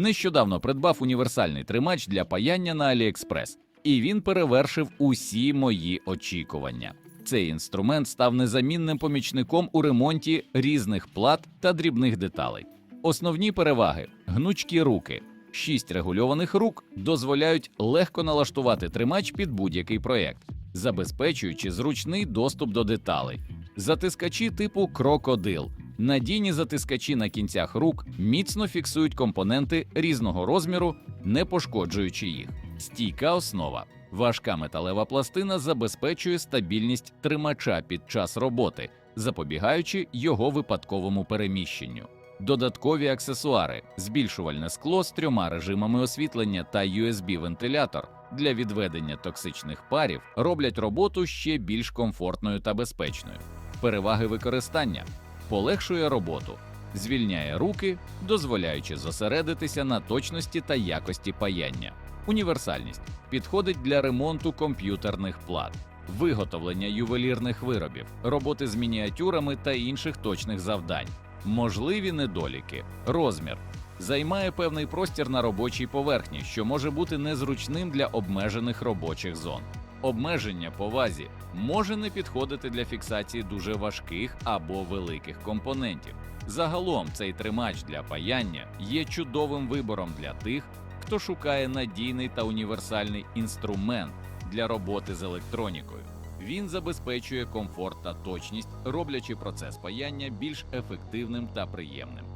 Нещодавно придбав універсальний тримач для паяння на AliExpress, і він перевершив усі мої очікування. Цей інструмент став незамінним помічником у ремонті різних плат та дрібних деталей. Основні переваги: гнучкі руки. Шість регульованих рук дозволяють легко налаштувати тримач під будь-який проєкт, забезпечуючи зручний доступ до деталей. Затискачі типу крокодил. Надійні затискачі на кінцях рук міцно фіксують компоненти різного розміру, не пошкоджуючи їх. Стійка основа. Важка металева пластина забезпечує стабільність тримача під час роботи, запобігаючи його випадковому переміщенню. Додаткові аксесуари, збільшувальне скло з трьома режимами освітлення та USB-вентилятор для відведення токсичних парів роблять роботу ще більш комфортною та безпечною. Переваги використання полегшує роботу, звільняє руки, дозволяючи зосередитися на точності та якості паяння. Універсальність підходить для ремонту комп'ютерних плат, виготовлення ювелірних виробів, роботи з мініатюрами та інших точних завдань. Можливі недоліки, розмір займає певний простір на робочій поверхні, що може бути незручним для обмежених робочих зон. Обмеження по вазі може не підходити для фіксації дуже важких або великих компонентів. Загалом цей тримач для паяння є чудовим вибором для тих, хто шукає надійний та універсальний інструмент для роботи з електронікою. Він забезпечує комфорт та точність, роблячи процес паяння більш ефективним та приємним.